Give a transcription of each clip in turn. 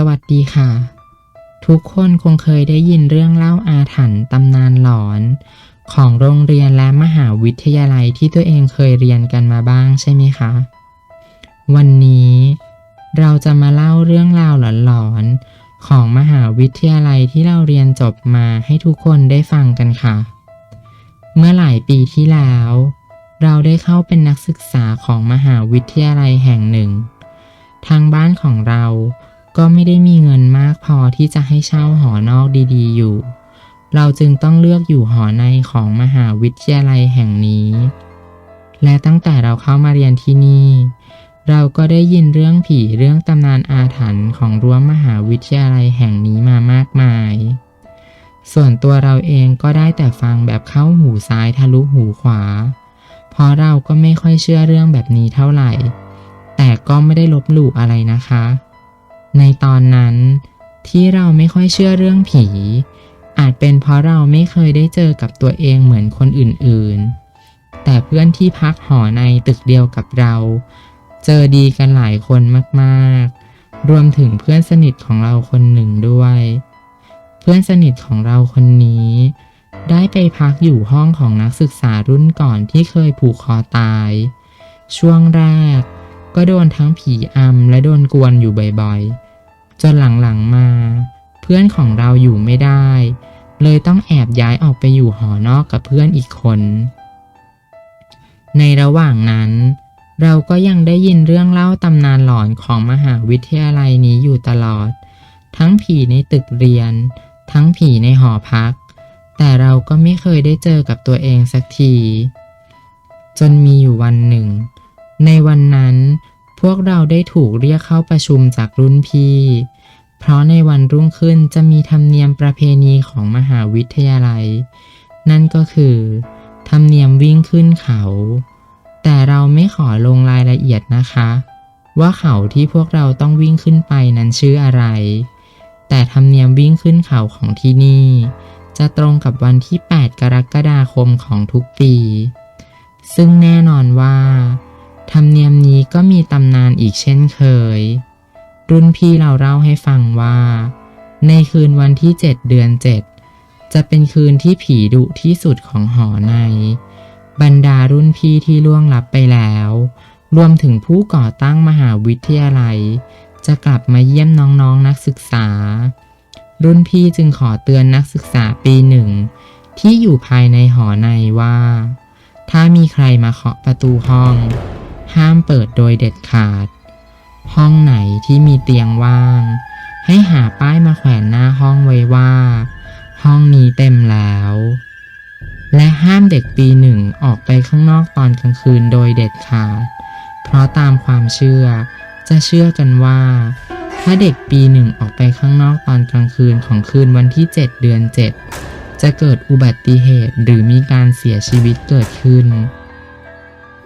สวัสดีค่ะ ทุกคนคงเคยได้ยินเรื่องเล่าอาถรรพ์ตำนานหลอน ของโรงเรียนและมหาวิทยาลัยที่ตัวเองเคยเรียนกันมาบ้างใช่ไหมคะ วันนี้เราจะมาเล่าเรื่องราวหลอนๆของมหาวิทยาลัยที่เราเรียนจบมาให้ทุกคนได้ฟังกันค่ะ เมื่อหลายปีที่แล้ว เราได้เข้าเป็นนักศึกษาของมหาวิทยาลัยแห่งหนึ่ง ทางบ้านของเรา ก็ไม่ได้มีเงินมากพอที่จะให้เช่าหอนอกดีๆ อยู่ เราจึงต้องเลือกอยู่หอในของมหาวิทยาลัยแห่งนี้ และตั้งแต่เราเข้ามาเรียนที่นี่ เราก็ได้ยินเรื่องผีเรื่องตำนานอาถรรพ์ของรั้วมหาวิทยาลัยแห่งนี้มามากมาย ส่วนตัวเราเองก็ได้แต่ฟังแบบเข้าหูซ้ายทะลุหูขวา เพราะเราก็ไม่ค่อยเชื่อเรื่องแบบนี้เท่าไหร่ แต่ก็ไม่ได้ลบหลู่อะไรนะคะ ในตอนนั้นที่เราไม่ค่อยเชื่อเรื่องผี อาจเป็นเพราะเราไม่เคยได้เจอกับตัวเองเหมือนคนอื่นๆ แต่เพื่อนที่พักหอในตึกเดียวกับเรา เจอดีกันหลายคนมากๆ รวมถึงเพื่อนสนิทของเราคนหนึ่งด้วย เพื่อนสนิทของเราคนนี้ ได้ไปพักอยู่ห้องของนักศึกษารุ่นก่อนที่เคยผูกคอตาย ช่วงแรกก็โดนทั้งผีอำและโดนกวนอยู่บ่อยๆ จนหลังๆมา เพื่อนของเราอยู่ไม่ได้ เลยต้องแอบย้ายออกไปอยู่หอนอกกับเพื่อนอีกคน ในระหว่างนั้น เราก็ยังได้ยินเรื่องเล่าตำนานหลอนของมหาวิทยาลัยนี้อยู่ตลอด ทั้งผีในตึกเรียน ทั้งผีในหอพัก แต่เราก็ไม่เคยได้เจอกับตัวเองสักที จนมีอยู่วันหนึ่ง ในวันนั้นพวกเราได้ถูกเรียกเข้าประชุมจากรุ่นพี่ เพราะในวันรุ่งขึ้นจะมีธรรมเนียมประเพณีของมหาวิทยาลัย นั่นก็คือ ธรรมเนียมวิ่งขึ้นเขา แต่เราไม่ขอลงรายละเอียดนะคะ ว่าเขาที่พวกเราต้องวิ่งขึ้นไปนั้นชื่ออะไร แต่ธรรมเนียมวิ่งขึ้นเขาของที่นี่ จะตรงกับวันที่ 8 กรกฎาคมของทุกปี ซึ่งแน่นอนว่า ธรรมเนียมนี้ก็มีตำนานอีกเช่นเคย รุ่นพี่เราเล่าให้ฟังว่า ในคืนวันที่ 7 เดือน 7 จะเป็นคืนที่ผีดุที่สุดของหอใน บรรดารุ่นพี่ที่ล่วงลับไปแล้ว รวมถึงผู้ก่อตั้งมหาวิทยาลัย จะกลับมาเยี่ยมน้องๆนนักศึกษา รุ่นพี่จึงขอเตือนนักศึกษาปีหนึ่ง ที่อยู่ภายในหอในว่า ถ้ามีใครมาเคาะประตูห้อง ห้ามเปิดโดยเด็ดขาด ห้องไหนที่มีเตียงว่าง ให้หาป้ายมาแขวนหน้าห้องไว้ว่า ห้องนี้เต็มแล้ว และห้ามเด็กปีหนึ่งออกไปข้างนอกตอนกลางคืนโดยเด็ดขาด เพราะตามความเชื่อ จะเชื่อกันว่า ถ้าเด็กปีหนึ่งออกไปข้างนอกตอนกลางคืนของคืนวันที่ 7 เดือน 7 จะเกิดอุบัติเหตุหรือมีการเสียชีวิตเกิดขึ้น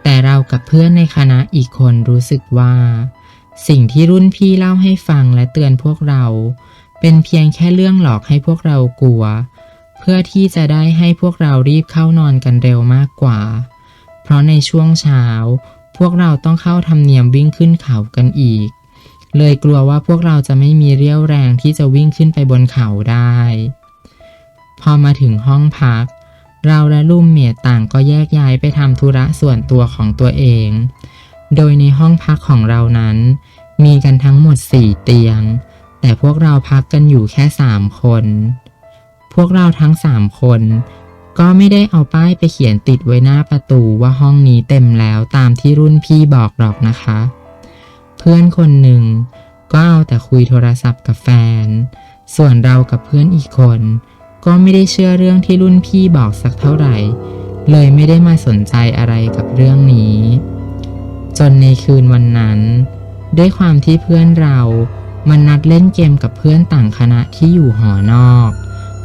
แต่เรากับเพื่อนในคณะอีกคนรู้สึกว่า สิ่งที่รุ่นพี่เล่าให้ฟังและเตือนพวกเรา เป็นเพียงแค่เรื่องหลอกให้พวกเรากลัว เพื่อที่จะได้ให้พวกเรารีบเข้านอนกันเร็วมากกว่า เพราะในช่วงเช้า พวกเราต้องเข้าทำเนียมวิ่งขึ้นเขากันอีก เลยกลัวว่าพวกเราจะไม่มีเรี่ยวแรงที่จะวิ่งขึ้นไปบนเขาได้ พอมาถึงห้องพัก เราและลุ่มเมียต่างก็แยกย้ายไปทำธุระส่วนตัวของตัวเอง โดยในห้องพักของเรานั้น มีกันทั้งหมด 4 เตียง แต่พวกเราพักกันอยู่แค่ 3 คน พวกเราทั้ง 3 คน ก็ไม่ได้เอาป้ายไปเขียนติดไว้หน้าประตูว่าห้องนี้เต็มแล้วตามที่รุ่นพี่บอกหรอกนะคะ เพื่อนคนหนึ่งก็เอาแต่คุยโทรศัพท์กับแฟน ส่วนเรากับเพื่อนอีกคน ก็ไม่ได้เชื่อเรื่องที่รุ่นพี่บอกสักเท่าไหร่ เลยไม่ได้มาสนใจอะไรกับเรื่องนี้ จนในคืนวันนั้น ด้วยความที่เพื่อนเรา มันนัดเล่นเกมกับเพื่อนต่างคณะที่อยู่หอนอก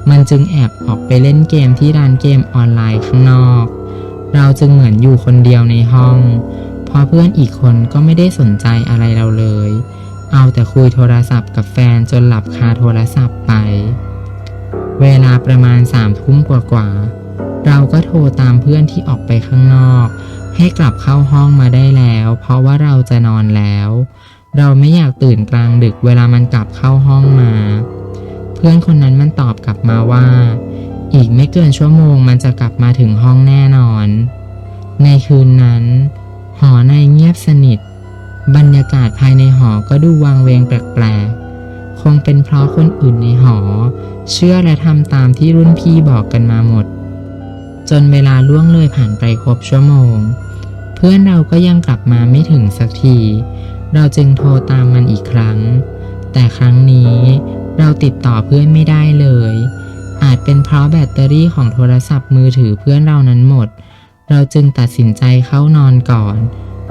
มันจึงแอบออกไปเล่นเกมที่ร้านเกมออนไลน์ข้างนอก เราจึงเหมือนอยู่คนเดียวในห้อง เพราะเพื่อนอีกคนก็ไม่ได้สนใจอะไรเราเลย เอาแต่คุยโทรศัพท์กับแฟนจนหลับคาโทรศัพท์ไป เวลาประมาณสามทุ่มกว่าๆเราก็โทรตามเพื่อนที่ออกไปข้างนอก ให้กลับเข้าห้องมาได้แล้ว เพราะว่าเราจะนอนแล้ว เราไม่อยากตื่นกลางดึกเวลามันกลับเข้าห้องมา เพื่อนคนนั้นมันตอบกลับมาว่า อีกไม่เกินชั่วโมงมันจะกลับมาถึงห้องแน่นอน ในคืนนั้น หอในเงียบสนิท บรรยากาศภายในหอก็ดูวางเวงแปลกๆ คงเป็นเพราะคนอื่นในหอ เชื่อและทำตามที่รุ่นพี่บอกกันมาหมด จนเวลาล่วงเลยผ่านไปครบชั่วโมง พื่อนเราก็ยังกลับมาไม่ถึงสักที เราจึงโทรตามมันอีกครั้ง แต่ครั้งนี้เราติดต่อเพื่อนไม่ได้เลย อาจเป็นเพราะแบตเตอรี่ของโทรศัพท์มือถือเพื่อนเรานั้นหมด เราจึงตัดสินใจเข้านอนก่อน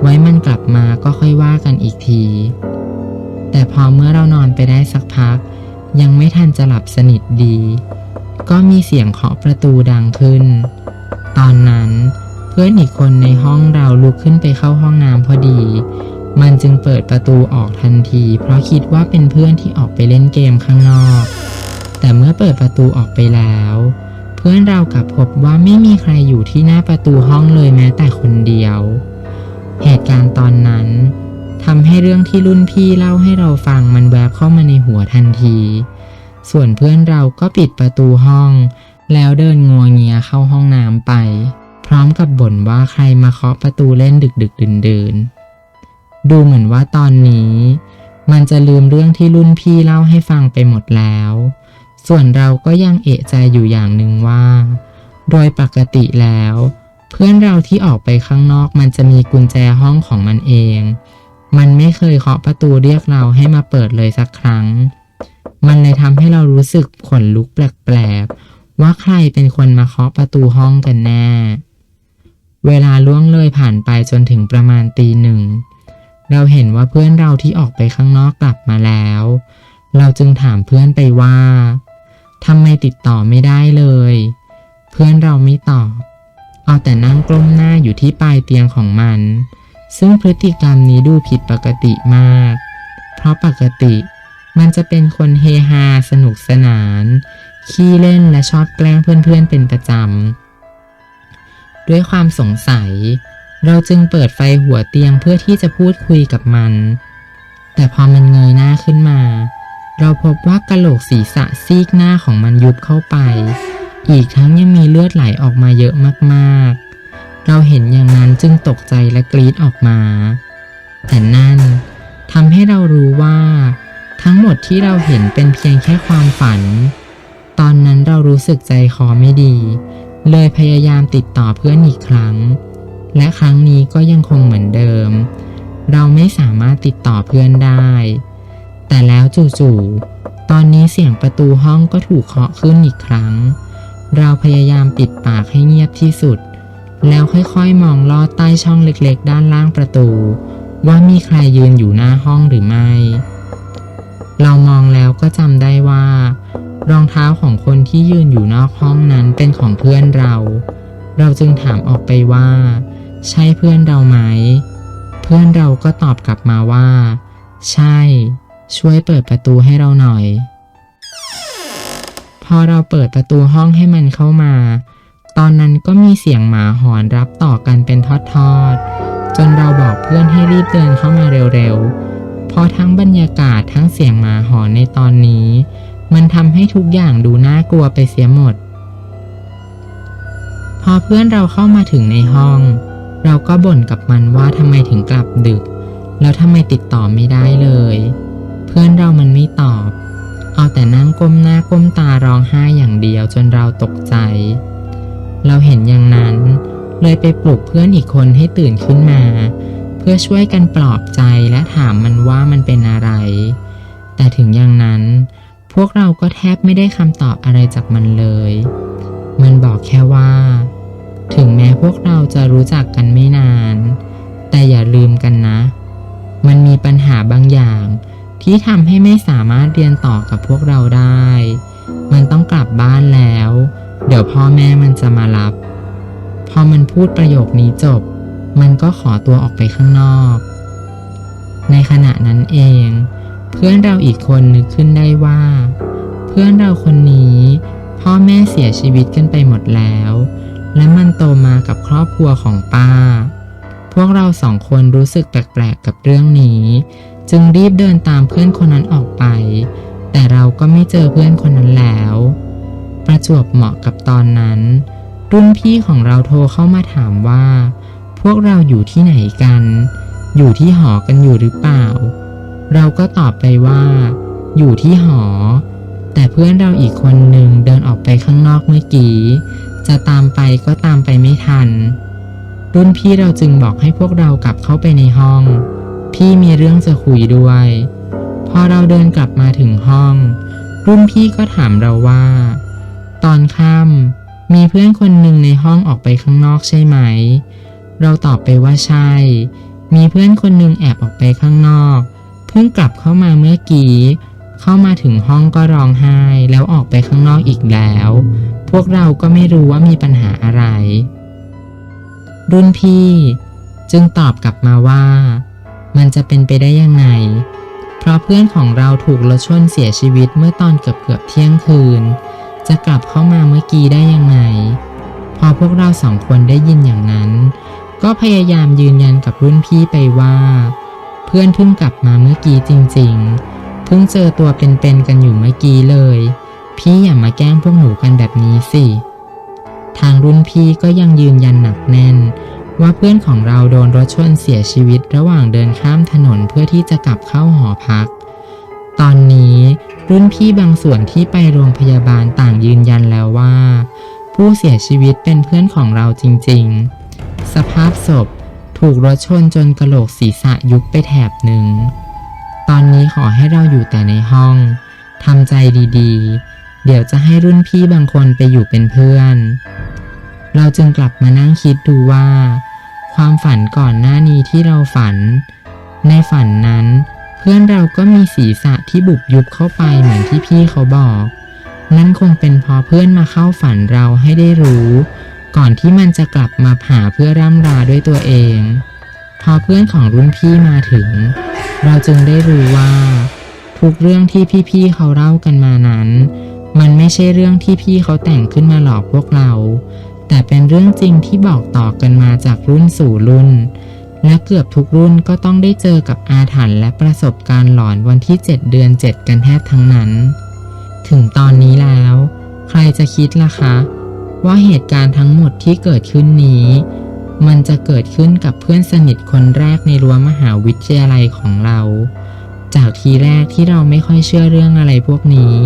ไว้มันกลับมาก็ค่อยว่ากันอีกที แต่พอเมื่อเรานอนไปได้สักพัก ยังไม่ทันจะหลับสนิทดี ก็มีเสียงเคาะประตูดังขึ้น ตอนนั้นเพื่อนอีกคนในห้องเราลุกขึ้นไปเข้าห้องน้ำพอดี มันจึงเปิดประตูออกทันที เพราะคิดว่าเป็นเพื่อนที่ออกไปเล่นเกมข้างนอก แต่เมื่อเปิดประตูออกไปแล้ว เพื่อนเรากลับพบว่าไม่มีใครอยู่ที่หน้าประตูห้องเลยแม้แต่คนเดียว เหตุการณ์ตอนนั้นทำให้เรื่องที่รุ่นพี่เล่าให้เราฟังมันแวบเข้ามาในหัวทันที ส่วนเพื่อนเราก็ปิดประตูห้อง แล้วเดินงัวเงียเข้าห้องน้ำไป พร้อมกับบ่นว่าใครมาเคาะประตูเล่นดึกดึกดื่นดื่นๆดูเหมือนว่าตอนนี้ มันจะลืมเรื่องที่รุ่นพี่เล่าให้ฟังไปหมดแล้ว ส่วนเราก็ยังเอะใจอยู่อย่างหนึ่งว่า โดยปกติแล้ว เพื่อนเราที่ออกไปข้างนอกมันจะมีกุญแจห้องของมันเอง มันไม่เคยเคาะประตูเรียกเราให้มาเปิดเลยสักครั้ง มันเลยทำให้เรารู้สึกขนลุกแปลกๆว่าใครเป็นคนมาเคาะประตูห้องกันแน่ เวลาล่วงเลยผ่านไปจนถึงประมาณตีหนึ่ง เราเห็นว่าเพื่อนเราที่ออกไปข้างนอกกลับมาแล้ว เราจึงถามเพื่อนไปว่าทำไมติดต่อไม่ได้เลย เพื่อนเราไม่ตอบ เอาแต่นั่งกล้มหน้าอยู่ที่ปลายเตียงของมัน ซึ่งพฤติกรรมนี้ดูผิดปกติมาก เพราะปกติมันจะเป็นคนเฮฮาสนุกสนาน ขี้เล่นและชอบแกล้งเพื่อนๆเป็นประจำ ด้วยความสงสัย เราจึงเปิดไฟหัวเตียงเพื่อที่จะพูดคุยกับมัน แต่พอมันเงยหน้าขึ้นมา เราพบว่ากะโหลกศีรษะซีกหน้าของมันยุบเข้าไป อีกทั้งยังมีเลือดไหลออกมาเยอะมากๆ เราเห็นอย่างนั้นจึงตกใจและกรีดออกมา แต่นั่นทำให้เรารู้ว่า ทั้งหมดที่เราเห็นเป็นเพียงแค่ความฝัน ตอนนั้นเรารู้สึกใจคอไม่ดี เลยพยายามติดต่อเพื่อนอีกครั้ง และครั้งนี้ก็ยังคงเหมือนเดิม เราไม่สามารถติดต่อเพื่อนได้ แต่แล้วจู่ๆ ตอนนี้เสียงประตูห้องก็ถูกเคาะขึ้นอีกครั้ง เราพยายามปิดปากให้เงียบที่สุด แล้วค่อยๆ มองลอดใต้ช่องเล็กๆ ด้านล่างประตู ว่ามีใครยืนอยู่หน้าห้องหรือไม่ เรามองแล้วก็จำได้ว่า รองเท้าของคนที่ยืนอยู่นอกห้องนั้นเป็นของเพื่อนเรา เราจึงถามออกไปว่า ใช่เพื่อนเราไหม เพื่อนเราก็ตอบกลับมาว่า ใช่ ช่วยเปิดประตูให้เราหน่อย พอเราเปิดประตูห้องให้มันเข้ามา ตอนนั้นก็มีเสียงหมาหอนรับต่อกันเป็นทอดๆ จนเราบอกเพื่อนให้รีบเดินเข้ามาเร็วๆ เพราะทั้งบรรยากาศทั้งเสียงหมาหอนในตอนนี้ มันทำให้ทุกอย่างดูน่ากลัวไปเสียหมด พอเพื่อนเราเข้ามาถึงในห้อง เราก็บ่นกับมันว่าทำไมถึงกลับดึก แล้วทำไมติดต่อไม่ได้เลย เพื่อนเรามันไม่ตอบ เอาแต่นั่งก้มหน้าก้มตาร้องไห้อย่างเดียวจนเราตกใจ เราเห็นอย่างนั้นเลยไปปลุกเพื่อนอีกคนให้ตื่นขึ้นมา เพื่อช่วยกันปลอบใจและถามมันว่ามันเป็นอะไร แต่ถึงอย่างนั้น พวกเราก็แทบไม่ได้คำตอบอะไรจากมันเลย มันบอกแค่ว่า ถึงแม้พวกเราจะรู้จักกันไม่นาน แต่อย่าลืมกันนะ มันมีปัญหาบางอย่างที่ทำให้ไม่สามารถเรียนต่อกับพวกเราได้ มันต้องกลับบ้านแล้ว เดี๋ยวพ่อแม่มันจะมารับ พอมันพูดประโยคนี้จบ มันก็ขอตัวออกไปข้างนอก ในขณะนั้นเอง เพื่อนเราอีกคนนึกขึ้นได้ว่า เพื่อนเราคนนี้ พ่อแม่เสียชีวิตกันไปหมดแล้ว และมันโตมากับครอบครัวของป้า พวกเราสองคนรู้สึกแปลกๆกับเรื่องนี้ จึงรีบเดินตามเพื่อนคนนั้นออกไป แต่เราก็ไม่เจอเพื่อนคนนั้นแล้ว ประจวบเหมาะกับตอนนั้น รุ่นพี่ของเราโทรเข้ามาถามว่า พวกเราอยู่ที่ไหนกัน อยู่ที่หอกันอยู่หรือเปล่า เราก็ตอบไปว่า อยู่ที่หอ แต่เพื่อนเราอีกคนหนึ่งเดินออกไปข้างนอกเมื่อกี้ จะตามไปก็ตามไปไม่ทัน รุ่นพี่เราจึงบอกให้พวกเรากลับเข้าไปในห้อง พี่มีเรื่องจะคุยด้วย พอเราเดินกลับมาถึงห้อง รุ่นพี่ก็ถามเราว่า ตอนค่ำมีเพื่อนคนหนึ่งในห้องออกไปข้างนอกใช่ไหม เราตอบไปว่าใช่ มีเพื่อนคนหนึ่งแอบออกไปข้างนอก พิ่งกลับเข้ามาเมื่อกี้ เข้ามาถึงห้องก็ร้องไห้ แล้วออกไปข้างนอกอีกแล้ว พวกเราก็ไม่รู้ว่ามีปัญหาอะไร รุ่นพี่ จึงตอบกลับมาว่า มันจะเป็นไปได้ยังไง เพราะเพื่อนของเราถูกรถชนเสียชีวิตเมื่อตอนเกือบเกือบเที่ยงคืน จะกลับเข้ามาเมื่อกี้ได้ยังไง พอพวกเราสองคนได้ยินอย่างนั้น ก็พยายามยืนยันกับรุ่นพี่ไปว่า พื่อนเพิ่งกลับมาเมื่อกี้จริงๆ เพิ่งเจอตัวเป็นๆกันอยู่เมื่อกี้เลย พี่อย่ามาแกล้งพวกหนูกันแบบนี้สิ ทางรุ่นพี่ก็ยังยืนยันหนักแน่น ว่าเพื่อนของเราโดนรถชนเสียชีวิตระหว่างเดินข้ามถนนเพื่อที่จะกลับเข้าหอพัก ตอนนี้รุ่นพี่บางส่วนที่ไปโรงพยาบาลต่างยืนยันแล้วว่า ผู้เสียชีวิตเป็นเพื่อนของเราจริงๆ สภาพศพ ถูกรถชนจนกระโหลกศีรษะยุบไปแถบหนึ่ง ตอนนี้ขอให้เราอยู่แต่ในห้องทำใจดีๆ เดี๋ยวจะให้รุ่นพี่บางคนไปอยู่เป็นเพื่อน เราจึงกลับมานั่งคิดดูว่า ความฝันก่อนหน้านี้ที่เราฝัน ในฝันนั้น เพื่อนเราก็มีศีรษะที่บุบยุบเข้าไปเหมือนที่พี่เขาบอก นั่นคงเป็นเพอเพื่อนมาเข้าฝันเราให้ได้รู้ ก่อนที่มันจะกลับมาหาเพื่อร่ำลาด้วยตัวเอง พอเพื่อนของรุ่นพี่มาถึง เราจึงได้รู้ว่า ทุกเรื่องที่พี่ๆเขาเล่ากันมานั้น มันไม่ใช่เรื่องที่พี่เขาแต่งขึ้นมาหลอกพวกเรา แต่เป็นเรื่องจริงที่บอกต่อกันมาจากรุ่นสู่รุ่น และเกือบทุกรุ่นก็ต้องได้เจอกับอาถรรพ์และประสบการณ์หลอนวันที่ 7 เดือน 7 กันแทบทั้งนั้น ถึงตอนนี้แล้ว ใครจะคิดล่ะคะ ว่าเหตุการณ์ทั้งหมดที่เกิดขึ้นนี้ มันจะเกิดขึ้นกับเพื่อนสนิทคนแรกในรั้วมหาวิทยาลัยของเรา จากทีแรกที่เราไม่ค่อยเชื่อเรื่องอะไรพวกนี้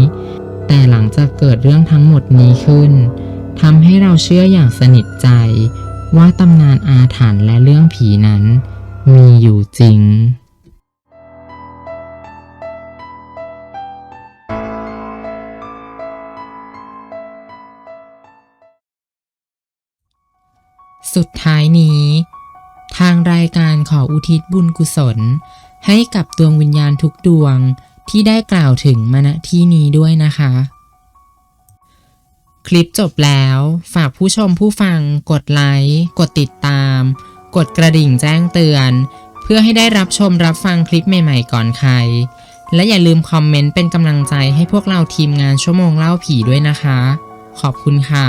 แต่หลังจากเกิดเรื่องทั้งหมดนี้ขึ้นทำให้เราเชื่ออย่างสนิทใจ ว่าตำนานอาถรรพ์และเรื่องผีนั้น มีอยู่จริง สุดท้ายนี้ ทางรายการขออุทิศบุญกุศล ให้กับดวงวิญญาณทุกดวงที่ได้กล่าวถึงมาณที่นี้ด้วยนะคะ คลิปจบแล้ว ฝากผู้ชมผู้ฟัง กดไลค์กดติดตาม กดกระดิ่งแจ้งเตือน เพื่อให้ได้รับชมรับฟังคลิปใหม่ๆ ก่อนใคร และอย่าลืมคอมเมนต์เป็นกำลังใจให้พวกเราทีมงานชั่วโมงเล่าผีด้วยนะคะ ขอบคุณค่ะ